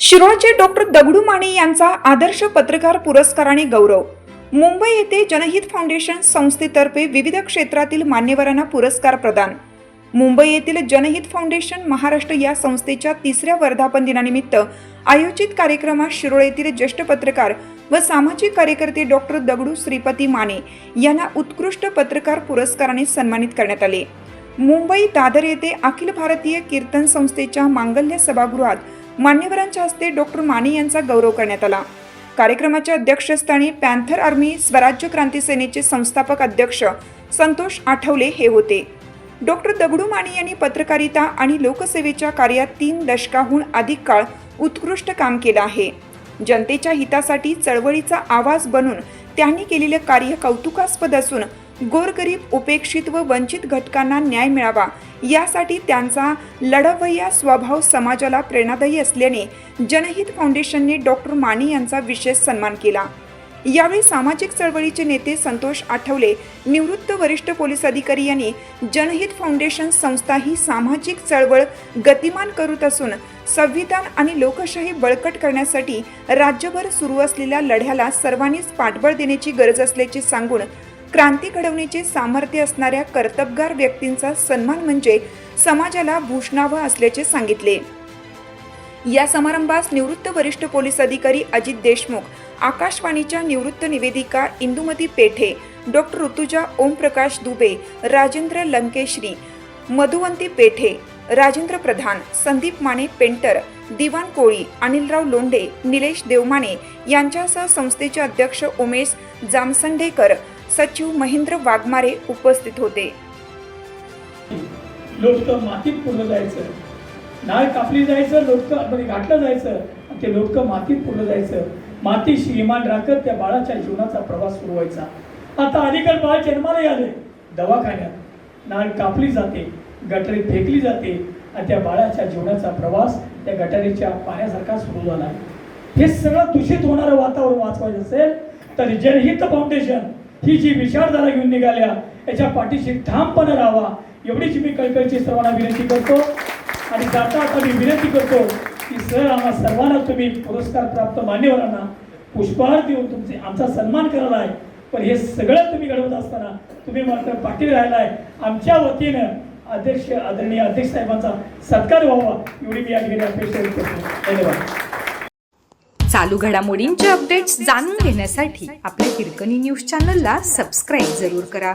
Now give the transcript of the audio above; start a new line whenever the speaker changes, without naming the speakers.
शिरोळचे doctor Dagdu Mane यांचा आदर्श पत्रकार पुरस्काराने गौरव. मुंबई येथे जनहित फाउंडेशन संस्थेतर्फे विविध क्षेत्रातील मान्यवरांना पुरस्कार प्रदान. मुंबई येथील जनहित फाउंडेशन महाराष्ट्र या संस्थेच्या तिसऱ्या वर्धापन दिनानिमित्त आयोजित कार्यक्रमात शिरोळ येथील ज्येष्ठ पत्रकार व सामाजिक कार्यकर्ते डॉक्टर दगडू श्रीपती माने यांना उत्कृष्ट पत्रकार पुरस्काराने सन्मानित करण्यात आले. मुंबई दादर येथे अखिल भारतीय कीर्तन संस्थेच्या मांगल्य सभागृहात मान्यवरांच्या हस्ते डॉक्टर माने यांचा गौरव करण्यात आला. कार्यक्रमाच्या अध्यक्षस्थानी पॅन्थर आर्मी स्वराज्य क्रांती सेनेचे संस्थापक अध्यक्ष संतोष आठवले हे होते. डॉक्टर दगडू माने यांनी पत्रकारिता आणि लोकसेवेच्या कार्यात तीन दशकाहून अधिक काळ उत्कृष्ट काम केलं आहे. जनतेच्या हितासाठी चळवळीचा आवाज बनून त्यांनी केलेले कार्य कौतुकास्पद असून गोरगरीब उपेक्षित व वंचित घटकांना न्याय मिळावा यासाठी त्यांचा लढवय्या स्वभाव समाजाला प्रेरणादायी असल्याने जनहित फाउंडेशनने डॉक्टर माने यांचा विशेष सन्मान केला. यावेळी सामाजिक चळवळीचे नेते संतोष आठवले निवृत्त वरिष्ठ पोलीस अधिकारी यांनी जनहित फाउंडेशन संस्था ही सामाजिक चळवळ गतिमान करत असून संविधान आणि लोकशाही बळकट करण्यासाठी राज्यभर सुरू असलेल्या लढ्याला सर्वांनीच पाठबळ देण्याची गरज असल्याचे सांगून क्रांती घडवण्याचे सामर्थ्य असणाऱ्या कर्तबगार व्यक्तींचा सन्मान म्हणजे समाजाला भूषणावं असल्याचे सांगितले. या समारंभास निवृत्त वरिष्ठ पोलीस अधिकारी अजित देशमुख आकाशवाणीच्या निवृत्त निवेदिका इंदुमती पेठे डॉक्टर ऋतुजा ओमप्रकाश दुबे राजेंद्र लंकेश्री मधुवंती पेठे राजेंद्र प्रधान संदीप माने पेंटर दिवान कोळी अनिलराव लोंढे निलेश देवमाने यांच्यासह संस्थेचे अध्यक्ष उमेश जामसंडेकर सचिव महेंद्र वाघमारे उपस्थित होते.
लोटकं मातीत पुढे जायचं. नाळ कापली जायचं लोटकं म्हणजे घातलं जायचं आणि ते लोटकं मातीत पुरलं जायचं. मातीशी इमान राखत त्या बाळाच्या जीवनाचा प्रवास सुरू व्हायचा. आता अलीकडे बाळ जन्माला आले दवाखान्यात. नाळ कापली जाते गटारी फेकली जाते आणि त्या बाळाच्या जीवनाचा प्रवास त्या गटारीच्या पाण्यासारखा सुरू झाला. आहे हे सगळं दूषित होणारं वातावरण वाचवायचं असेल तर जनहित फाउंडेशन ही जी विचारधारा घेऊन निघाल्या याच्या पाठीशी ठामपणे राहावा. एवढीच मी कळकळीची सर्वांना विनंती करतो. आणि जाता आता मी विनंती करतो की सर आम्हा सर्वांना तुम्ही पुरस्कार प्राप्त मान्यवरांना पुष्पहार देऊन तुमचे आमचा सन्मान करायला आहे. पण हे सगळं तुम्ही घडवत असताना तुम्ही मात्र पाठी राहिलाय आमच्या वतीनं अध्यक्ष आदरणीय अध्यक्ष साहेबांचा सत्कार व्हावा एवढी मी या ठिकाणी अपेक्षा करतो. धन्यवाद.
चालू घडामोडींचे अपडेट्स जाणून घेण्यासाठी आपल्या हिरकणी न्यूज चॅनलला सबस्क्राईब जरूर करा.